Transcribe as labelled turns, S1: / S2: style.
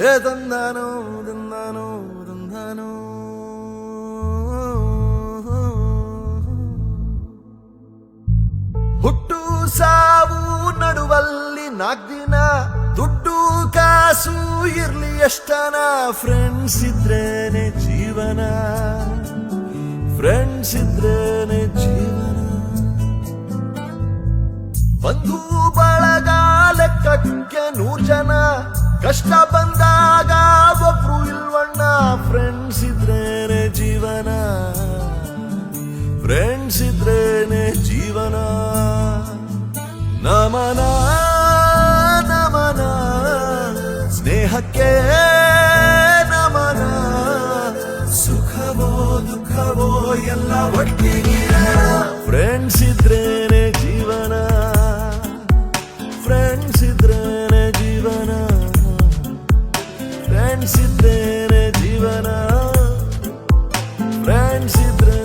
S1: ಏ ತಂದಾನೋ ತಂದಾನೋ ತಂದಾನೋ ಹುಟ್ಟು ಸಾವು ನಡುವಲ್ಲಿ ನಾಲ್ಕು ದಿನ, ದುಡ್ಡು ಕಾಸು ಇರ್ಲಿ ಎಷ್ಟನ. ಫ್ರೆಂಡ್ಸ್ ಇದ್ರೇನೆ ಜೀವನ ಫ್ರೆಂಡ್ಸ್ ಇದ್ರೇನೆ ಜೀವನ. ಬಂಧು ಬಳಗ ಕಷ್ಟ ಬಂದಾಗ ಒಬ್ರು ಇಲ್ವಣ್ಣ ಫ್ರೆಂಡ್ಸ್ ಇದ್ರೇನೆ ಜೀವನ. ಫ್ರೆಂಡ್ಸ್ ಇದ್ರೇನೆ ಜೀವನ. ನಮನ ನಮನ. ಸ್ನೇಹಕ್ಕೆ ನಮನ. ಸುಖವೋ ದುಃಖವೋ ಎಲ್ಲ ಒಟ್ಟಿಗೆ ಫ್ರೆಂಡ್ಸ್ ಇದ್ರೇನೆ ಜೀವನ. ಫ್ರೆಂಡ್ಸ್ ಇದ್ರೇನೆ ಜೀವನ. ಫ್ರೆಂಡ್ಸ್ ಇದ್ದೇನೆ ಜೀವನ. ಫ್ರೆಂಡ್ಸ್ ಇದ್ರೆ